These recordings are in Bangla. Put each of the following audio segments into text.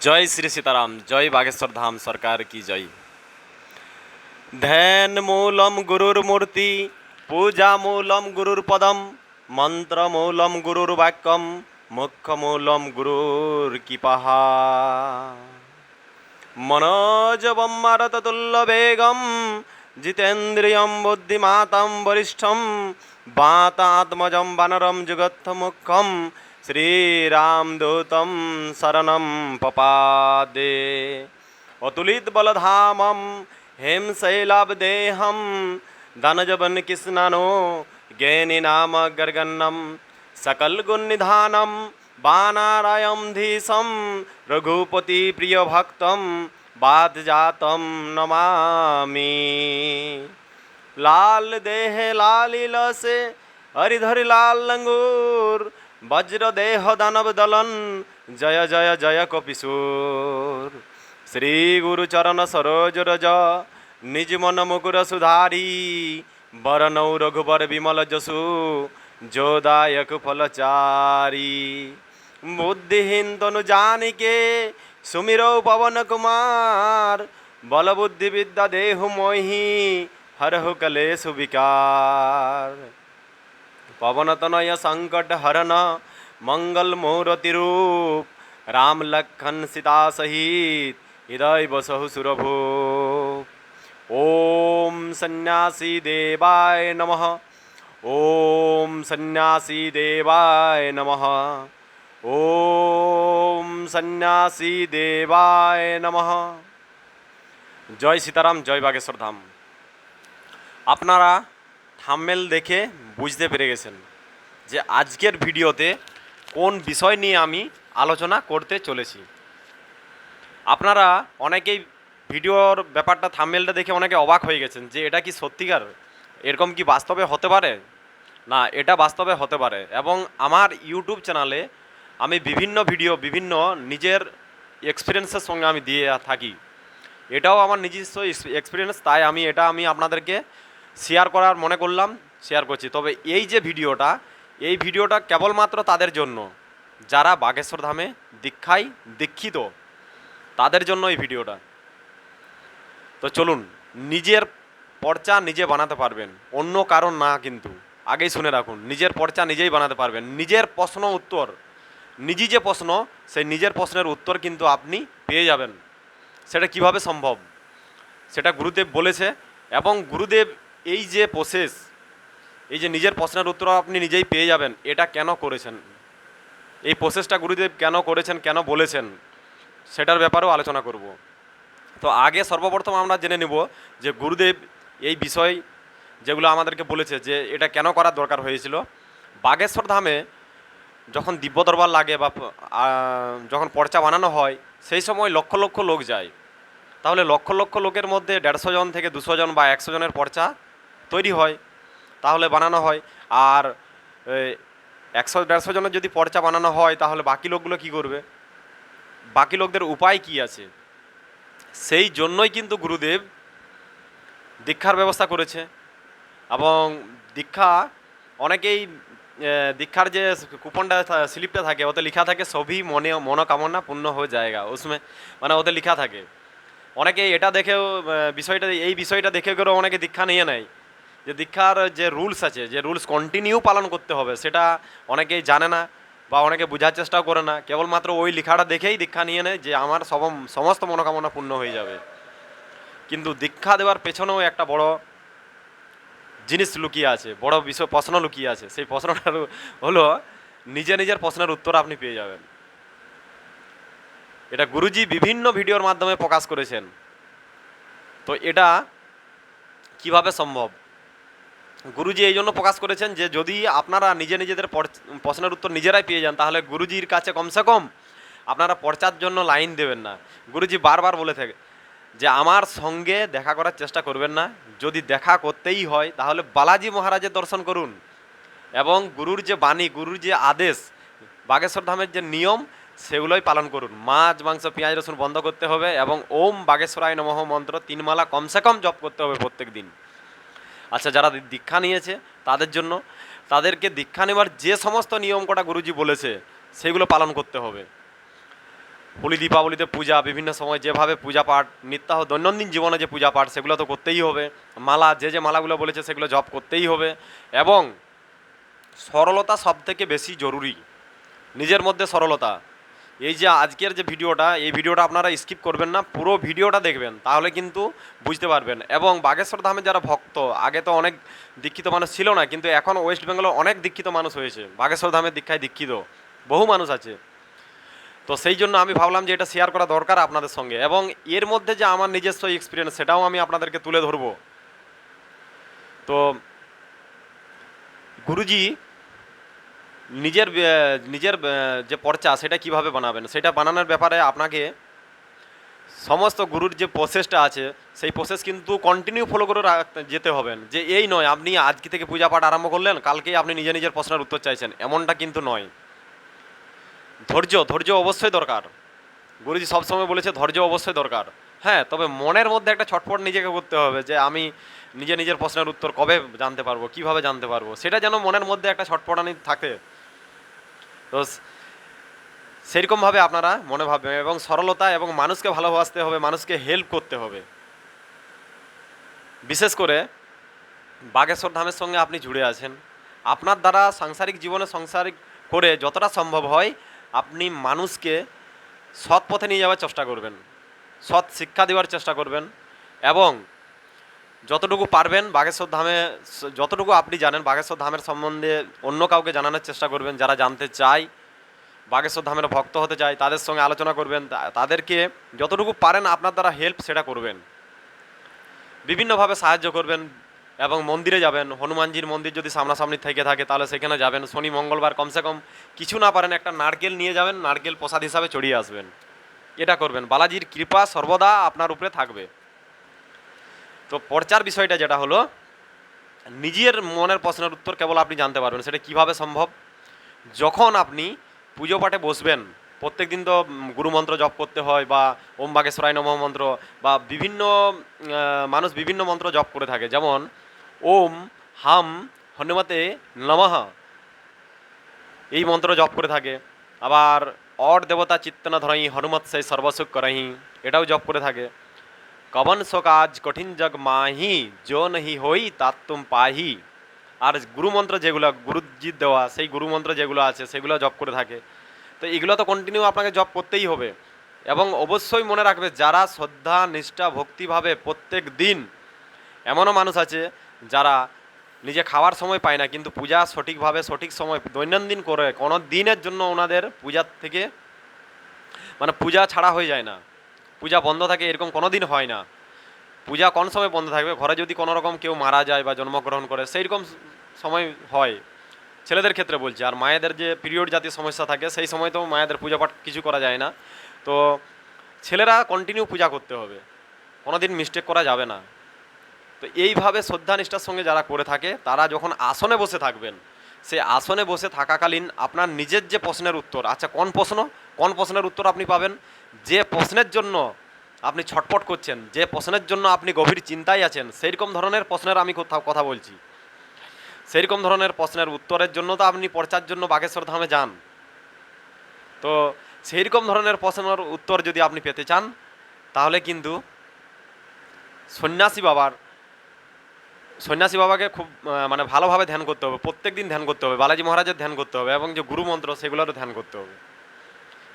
জয় শ্রী সীতারাম, জয় বাগেশ্বর ধাম, সরকার কি জয়। ধ্যান মূলম গুরুর মূর্তি, পূজা মূলম গুরুর পদম, মন্ত্র মূলম গুরুর বাক্যম, মুখ্য মূলম গুরুর কৃপাহা। মনোজবম মারততুল্য বেগম, জিতেন্দ্রিয়ম বুদ্ধিমাতাম বরিষ্ঠম বাতাত্মজম বানরম জগত্থ মুখ্যম श्रीरामदूतं शरण पपादे। अतुलितबलधामं हेमशैलाब्देहं धनजबनकिष्णनो ज्ञेनिनामगर्गन्नं सकलगुणनिधानं बाणारायमधीशं बाद बाधजातं नमामि। लाल देह लालिलसे, हरिधर लाल लंगूर বজ্র দেহ দানব দলন, জয় জয় জয় কপিসুর শ্রী গুরু চরণ সরোজ রজ, নিজ মন মুকুর সুধারি, বরনৌ রঘুবর বিমল যশু যোদায়ক ফলচারি। বুদ্ধিহীন তনু জানিকে, সুমিরৌ পবন কুমার বল বুদ্ধি বিদ্যা দেহু মোহি, হরহু কলেশু বিকার। पवनतनय संकट हरन मंगल मूर्ति रूप राम लखन सीता सहित हृदय बसहु सुरभूप ओम सन्यासी देवाय नमः ओम सन्यासी देवाय नमः ओम सन्यासी देवाय नमः জয় সীতারাম জয় বাগেশ্বর ধাম আপনারা থাম্মেল দেখে বুঝতে পেরে গেছেন যে আজকের ভিডিওতে কোন বিষয় নিয়ে আমি আলোচনা করতে চলেছি। আপনারা অনেকেই ভিডিওর ব্যাপারটা থাম্মেলটা দেখে অনেকে অবাক হয়ে গেছেন যে এটা কি সত্যিকার? এরকম কি বাস্তবে হতে পারে? না, এটা বাস্তবে হতে পারে এবং আমার ইউটিউব চ্যানেলে আমি বিভিন্ন ভিডিও বিভিন্ন নিজের এক্সপিরিয়েন্সের সঙ্গে আমি দিয়ে থাকি। এটাও আমার নিজস্ব এক্সপিরিয়েন্স তাই আমি, এটা আমি আপনাদেরকে শেয়ার করার মনে করলাম শেয়ার করছি। তবে এই যে ভিডিওটা, এই ভিডিওটা কেবলমাত্র তাদের জন্য। যারা বাগেশ্বর ধামে দীক্ষায় দীক্ষিত, তাদের জন্য এই ভিডিওটা। তো চলুন, নিজের পর্চা নিজে বানাতে পারবেন। অন্য কারণ না কিন্তু। আগেই শুনে রাখুন, নিজের পর্চা নিজেই বানাতে পারবেন। নিজের প্রশ্ন উত্তর, নিজে যে প্রশ্ন, সেই নিজের প্রশ্নের উত্তর কিন্তু আপনি পেয়ে যাবেন। সেটা কীভাবে সম্ভব? সেটা গুরুদেব বলেছে এবং গুরুদেব এই যে প্রসেস এই যে নিজের প্রশ্নের উত্তর আপনি নিজেই পেয়ে যাবেন, এটা কেন করেছেন? এই প্রসেসটা গুরুদেব কেন করেছেন, কেন বলেছেন, সেটার ব্যাপারেও আলোচনা করব। তো আগে সর্বপ্রথম আমরা জেনে নেব যে গুরুদেব এই বিষয় যেগুলো আমাদেরকে বলেছে যে এটা কেন করার দরকার হয়েছিল। বাগেশ্বর ধামে যখন দিব্য দরবার লাগে বা যখন পর্চা বানানো হয়, সেই সময় লক্ষ লক্ষ লোক যায়। তাহলে লক্ষ লক্ষ লোকের মধ্যে দেড়শো জন থেকে দুশো জন বা একশো জনের পর্চা তৈরি হয়, তাহলে বানানো হয়। আর একশো, দেড়শো জনের যদি পর্চা বানানো হয়, তাহলে বাকি লোকগুলো কি করবে? বাকি লোকদের উপায় কি আছে? সেই জন্যই কিন্তু গুরুদেব দীক্ষার ব্যবস্থা করেছে। এবং দীক্ষা অনেকেই দীক্ষার যে কুপনটা স্লিপটা থাকে, ওতে লেখা থাকে সবই মনে, মনোকামনা পূর্ণ হয়ে জায়গা। উসমে মানে ওতে লেখা থাকে। অনেকে এটা দেখেও বিষয়টা, এই বিষয়টা দেখে করেও অনেকে দীক্ষা নিয়ে নেয়। যে দীক্ষার যে রুলস আছে, যে রুলস কন্টিনিউ পালন করতে হবে, সেটা অনেকেই জানে না বা অনেকে বোঝার চেষ্টাও করে না। কেবলমাত্র ওই লেখাটা দেখেই দীক্ষা নিয়ে নেয় যে আমার সব সমস্ত মনোকামনা পূর্ণ হয়ে যাবে। কিন্তু দীক্ষা দেওয়ার পেছনেও একটা বড় জিনিস লুকিয়ে আছে, বড় বিষয়, প্রশ্ন লুকিয়ে আছে। সেই প্রশ্নটা হলো, নিজে নিজের প্রশ্নের উত্তর আপনি পেয়ে যাবেন। এটা গুরুজি বিভিন্ন ভিডিওর মাধ্যমে প্রকাশ করেছেন। তো এটা কীভাবে সম্ভব? গুরুজি এই জন্য প্রকাশ করেছেন যে যদি আপনারা নিজে নিজেদের প্রশ্নের উত্তর নিজেরাই পেয়ে যান, তাহলে গুরুজির কাছে কমসে কম আপনারা পর্চার জন্য লাইন দেবেন না। গুরুজি বারবার বলে থাকে যে, আমার সঙ্গে দেখা করার চেষ্টা করবেন না। যদি দেখা করতেই হয়, তাহলে বালাজি মহারাজের দর্শন করুন। এবং গুরুর যে বাণী, গুরুর যে আদেশ, বাগেশ্বর ধামের যে নিয়ম, সেগুলোই পালন করুন। মাছ, মাংস, পেঁয়াজ, রসুন বন্ধ করতে হবে এবং ওম বাগেশ্বরায় নমঃ মন্ত্র তিনমালা কমসে কম জপ করতে হবে প্রত্যেক দিন। আচ্ছা যারা দীক্ষা নিয়েছে তাদের জন্য, তাদেরকে দীক্ষা নেওয়ার যে সমস্ত নিয়ম কটা গুরুজি বলেছে, সেগুলো পালন করতে হবে। হোলি, দীপাবলিতে পূজা, বিভিন্ন সময় যেভাবে পূজা পাঠ নিত্যাহ দৈনন্দিন জীবনে যে পূজা পাঠ, সেগুলো তো করতেই হবে। মালা, যে যে মালাগুলো বলেছে সেগুলো জপ করতেই হবে এবং সরলতা সব থেকে বেশি জরুরি। নিজের মধ্যে সরলতা। এই যে আজকের যে ভিডিওটা, এই ভিডিওটা আপনারা স্কিপ করবেন না, পুরো ভিডিওটা দেখবেন, তাহলে কিন্তু বুঝতে পারবেন। এবং বাগেশ্বর ধামের যারা ভক্ত, আগে তো অনেক দীক্ষিত মানুষ ছিল না, কিন্তু এখন ওয়েস্ট বেঙ্গলে অনেক দীক্ষিত মানুষ হয়েছে, বাগেশ্বর ধামের দীক্ষায় দীক্ষিত, বহু মানুষ আছে। তো সেই জন্য আমি ভাবলাম যে এটা শেয়ার করা দরকার আপনাদের সঙ্গে, এবং এর মধ্যে যে আমার নিজস্ব এক্সপিরিয়েন্স সেটাও আমি আপনাদেরকে তুলে ধরবো। তো, গুরুজি নিজের নিজের যে পর্চা সেটা কীভাবে বানাবেন, সেটা বানানোর ব্যাপারে আপনাকে সমস্ত গুরুর যে প্রসেসটা আছে, সেই প্রসেস কিন্তু কন্টিনিউ ফলো করে যেতে হবেন যে এই নয়, আপনি আজকে থেকে পূজা পাঠ আরম্ভ করলেন, কালকেই আপনি নিজে নিজের প্রশ্নের উত্তর চাইছেন, এমনটা কিন্তু নয়। ধৈর্য ধৈর্য অবশ্যই দরকার। গুরুজি সবসময় বলেছে, ধৈর্য অবশ্যই দরকার। হ্যাঁ তবে মনের মধ্যে একটা ছটফট নিজেকে করতে হবে, যে আমি নিজে নিজের প্রশ্নের উত্তর কবে জানতে পারব, কীভাবে জানতে পারব, সেটা যেন মনের মধ্যে একটা ছটফটানি থাকে। তো সেরকমভাবে আপনারা মনে ভাববেন এবং সরলতা এবং মানুষকে ভালোবাসতে হবে, মানুষকে হেল্প করতে হবে। বিশেষ করে বাগেশ্বর ধামের সঙ্গে আপনি জুড়ে আছেন। আপনার দ্বারা সাংসারিক জীবনে সংসারিক করে যতটা সম্ভব হয়, আপনি মানুষকে সৎ পথে নিয়ে যাওয়ার চেষ্টা করবেন। সৎ শিক্ষা দেওয়ার চেষ্টা করবেন এবং যতটুকু পারবেন বাগেশ্বর ধামে, যতটুকু আপনি জানেন বাগেশ্বর ধামের সম্বন্ধে অন্য কাউকে জানানোর চেষ্টা করবেন, যারা জানতে চায়। বাগেশ্বর ধামের ভক্ত হতে চায়, তাদের সঙ্গে আলোচনা করবেন তাদেরকে যতটুকু পারেন আপনার দ্বারা হেল্প সেটা করবেন। বিভিন্নভাবে সাহায্য করবেন এবং মন্দিরে যাবেন। হনুমানজির মন্দির যদি সামনাসামনি থেকে থাকে, তাহলে সেখানে যাবেন। শনি, মঙ্গলবার কমসে কম কিছু না পারেন, একটা নারকেল নিয়ে যাবেন, নারকেল প্রসাদ হিসাবে চড়িয়ে আসবেন। এটা করবেন। বালাজির কৃপা সর্বদা আপনার উপরে থাকবে। তো পর্চার বিষয়টা যেটা হলো, নিজের মনের প্রশ্নের উত্তর কেবল আপনি জানতে পারবেন, সেটা কীভাবে সম্ভব? যখন আপনি পুজো পাঠে বসবেন প্রত্যেক দিন তো গুরুমন্ত্র জপ করতে হয় বা ওম বাগেশ্বরায় নম মন্ত্র বা বিভিন্ন মানুষ বিভিন্ন মন্ত্র জপ করে থাকে। যেমন, ওম হাম হনুমতে নমঃ। এই মন্ত্র জপ করে থাকে। আবার অর দেবতা চিত্তনা ধরাই হনুমত সেই সর্বসুখ করাহি, এটাও জপ করে থাকে। কবন কাজ কঠিন জগ মাহি যো নহি হই তাত তুম পাহি আর গুরুমন্ত্র যেগুলো গুরুজির দেওয়া, সেই গুরুমন্ত্র যেগুলো আছে, সেগুলো জপ করে থাকে। তো এগুলো তো কন্টিনিউ আপনাকে জপ করতেই হবে। এবং অবশ্যই মনে রাখবে, যারা শ্রদ্ধা, নিষ্ঠা, ভক্তিভাবে প্রত্যেক দিন এমনও মানুষ আছে, যারা নিজে খাওয়ার সময় পায় না, কিন্তু পূজা সঠিকভাবে, সঠিক সময় দৈনন্দিন করে, কোনো দিনের জন্য ওনাদের পূজার থেকে মানে পূজা ছাড়া হয়ে যায় না। পূজা বন্ধ থাকে, এরকম কোনো দিন হয় না। পূজা কোন সময় বন্ধ থাকবে? ঘরে যদি কোনো রকম কেউ মারা যায় বা জন্মগ্রহণ করে সেই রকম সময় হয়। ছেলেদের ক্ষেত্রে বলছি, আর মায়েদের যে পিরিয়ড জাতীয় সমস্যা থাকে, সেই সময় তো মায়েদের পূজা পাঠ কিছু করা যায় না। তো ছেলেরা কন্টিনিউ পূজা করতে হবে। কোনো দিন মিস্টেক করা যাবে না। তো এইভাবে শ্রদ্ধা নিষ্ঠার সঙ্গে যারা করে থাকে, তারা যখন আসনে বসে থাকবেন, সেই আসনে বসে থাকাকালীন আপনার নিজের যে প্রশ্নের উত্তর আচ্ছা কোন প্রশ্ন? কোন প্রশ্নের উত্তর আপনি পাবেন? যে প্রশ্নের জন্য আপনি ছটপট করছেন, যে প্রশ্নের জন্য আপনি গভীর চিন্তায় আছেন, সেইরকম ধরনের প্রশ্নের আমি কোথাও কথা বলছি। সেইরকম ধরনের প্রশ্নের উত্তরের জন্য তো আপনি পর্চার জন্য বাগেশ্বর ধামে যান। তো সেইরকম ধরনের প্রশ্নের উত্তর যদি আপনি পেতে চান, তাহলে কিন্তু সন্ন্যাসী বাবার, সন্ন্যাসী বাবাকে খুব মানে ভালোভাবে ধ্যান করতে হবে। প্রত্যেক দিন ধ্যান করতে হবে। বালাজি মহারাজের ধ্যান করতে হবে এবং যে গুরু মন্ত্র সেগুলোরও ধ্যান করতে হবে।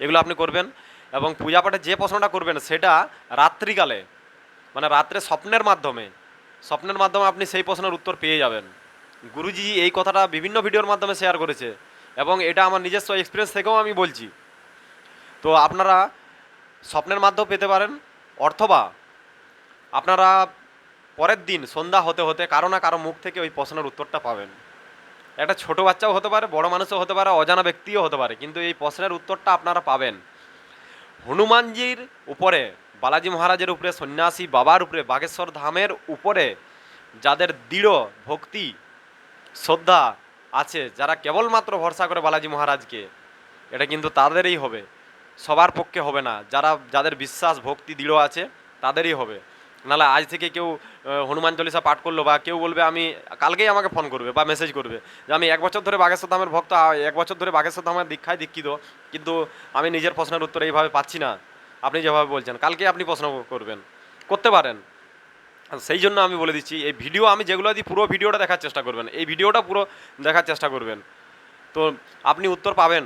এগুলো আপনি করবেন। এবং পূজা পাঠে যে প্রশ্নটা করবেন সেটা রাত্রিকালে মানে রাত্রে স্বপ্নের মাধ্যমে স্বপ্নের মাধ্যমে আপনি সেই প্রশ্নের উত্তর পেয়ে যাবেন। গুরুজি এই কথাটা বিভিন্ন ভিডিওর মাধ্যমে শেয়ার করেছে এবং এটা আমার নিজস্ব এক্সপিরিয়েন্স থেকেও আমি বলছি। তো আপনারা স্বপ্নের মাধ্যমে পেতে পারেন, অথবা আপনারা পরের দিন সন্ধ্যা হতে হতে কারও না কারও মুখ থেকে ওই প্রশ্নের উত্তরটা পাবেন। একটা ছোট বাচ্চাও হতে পারে, বড় মানুষও হতে পারে, অজানা ব্যক্তিও হতে পারে, কিন্তু এই প্রশ্নের উত্তরটা আপনারা পাবেন। হনুমানজির উপরে, বালাজি মহারাজের উপরে, সন্ন্যাসী বাবার উপরে, বাগেশ্বর ধামের উপরে যাদের দৃঢ় ভক্তি, শ্রদ্ধা আছে, যারা কেবলমাত্র ভরসা করে বালাজি মহারাজকে, এটা কিন্তু তাদেরই হবে। সবার পক্ষে হবে না। যারা, যাদের বিশ্বাস, ভক্তি দৃঢ় আছে, তাদেরই হবে। নাহলে আজ থেকে কেউ হনুমান চল্লিশা পাঠ করল বা কেউ বলবে আমি, কালকেই আমাকে ফোন করবে বা মেসেজ করবে যে আমি এক বছর ধরে বাগেশ্বর ধামের ভক্ত এক বছর ধরে বাগেশ্বর ধামের দীক্ষায় দীক্ষিত, কিন্তু আমি নিজের প্রশ্নের উত্তর এইভাবে পাচ্ছি না। আপনি যেভাবে বলছেন, কালকে আপনি প্রশ্ন করবেন, করতে পারেন। সেই জন্য আমি বলে দিচ্ছি, এই ভিডিও আমি যেগুলো দিই পুরো ভিডিওটা দেখার চেষ্টা করবেন। এই ভিডিওটা পুরো দেখার চেষ্টা করবেন। তো আপনি উত্তর পাবেন।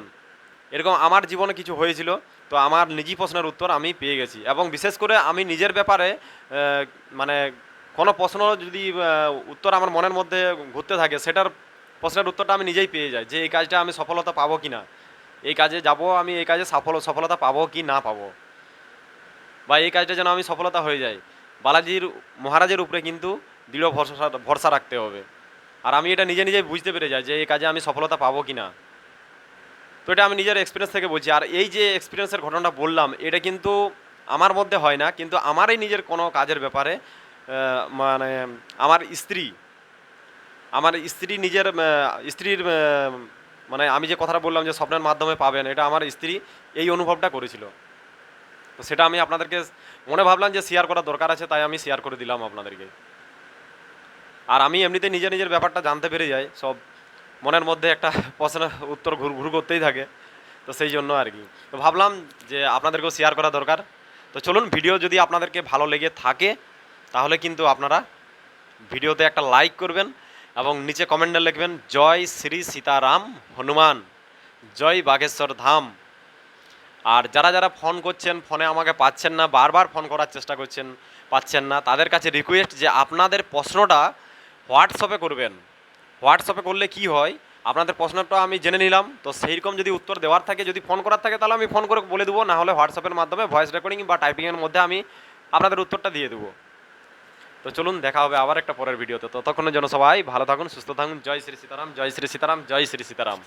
এরকম আমার জীবনে কিছু হয়েছিল। তো আমার নিজই প্রশ্নের উত্তর আমি পেয়ে গেছি। এবং বিশেষ করে আমি নিজের ব্যাপারে মানে কোনো প্রশ্ন যদি উত্তর আমার মনের মধ্যে ঘুরতে থাকে, সেটার প্রশ্নের উত্তরটা আমি নিজেই পেয়ে যাই যে এই কাজটা আমি সফলতা পাবো কি না এই কাজে যাব আমি, এই কাজে সফল, সফলতা পাবো কি না পাবো। বা এই কাজটা যেন আমি সফলতা হয়ে যাই। বালাজির, মহারাজের উপরে কিন্তু দৃঢ় ভরসা ভরসা রাখতে হবে। আর আমি এটা নিজে নিজেই বুঝতে পেরে যাই যে এই কাজে আমি সফলতা পাবো কি না তো এটা আমি নিজের এক্সপিরিয়েন্স থেকে বলছি। আর এই যে এক্সপিরিয়েন্সের ঘটনাটা বললাম, এটা কিন্তু আমার মধ্যে হয় না, কিন্তু আমারই নিজের কোনো কাজের ব্যাপারে মানে আমার স্ত্রী আমার স্ত্রী নিজের স্ত্রীর মানে আমি যে কথাটা বললাম যে স্বপ্নের মাধ্যমে পাবেন, এটা আমার স্ত্রী এই অনুভবটা করেছিল। তো সেটা আমি আপনাদেরকে মনে ভাবলাম যে শেয়ার করার দরকার আছে, তাই আমি শেয়ার করে দিলাম আপনাদেরকে। আর আমি এমনিতে নিজের নিজের ব্যাপারটা জানতে পেরে যাই, সব মনের মধ্যে একটা প্রশ্নের উত্তর ঘুর ঘুর করতেই থাকে। তো সেই জন্য আর কি। তো ভাবলাম যে আপনাদেরকেও শেয়ার করা দরকার। তো চলুন ভিডিও যদি আপনাদেরকে ভালো লেগে থাকে, তাহলে কিন্তু আপনারা ভিডিওতে একটা লাইক করবেন এবং নিচে কমেন্টে লিখবেন, জয় শ্রী সীতারাম হনুমান, জয় বাগেশ্বর ধাম। আর যারা যারা ফোন করছেন ফোনে আমাকে পাচ্ছেন না, বারবার ফোন করার চেষ্টা করছেন, পাচ্ছেন না, তাদের কাছে রিকোয়েস্ট যে আপনাদের প্রশ্নটা হোয়াটসঅ্যাপে করবেন। হোয়াটসঅ্যাপে করলে কি হয়? আপনাদের প্রশ্নটা আমি জেনে নিলাম। তো সেই রকম যদি উত্তর দেওয়ার থাকে, যদি ফোন করার থাকে, তাহলে আমি ফোন করে বলে দেবো। না হলে হোয়াটসঅ্যাপের মাধ্যমে ভয়েস রেকর্ডিং বা টাইপিংয়ের মধ্যে আমি আপনাদের উত্তরটা দিয়ে দেবো। তো চলুন, দেখা হবে আবার একটা পরের ভিডিওতে। ততক্ষণের জন্য সবাই ভালো থাকুন, সুস্থ থাকুন। জয় শ্রী সীতারাম, জয় শ্রী সীতারাম, জয় শ্রী সীতারাম।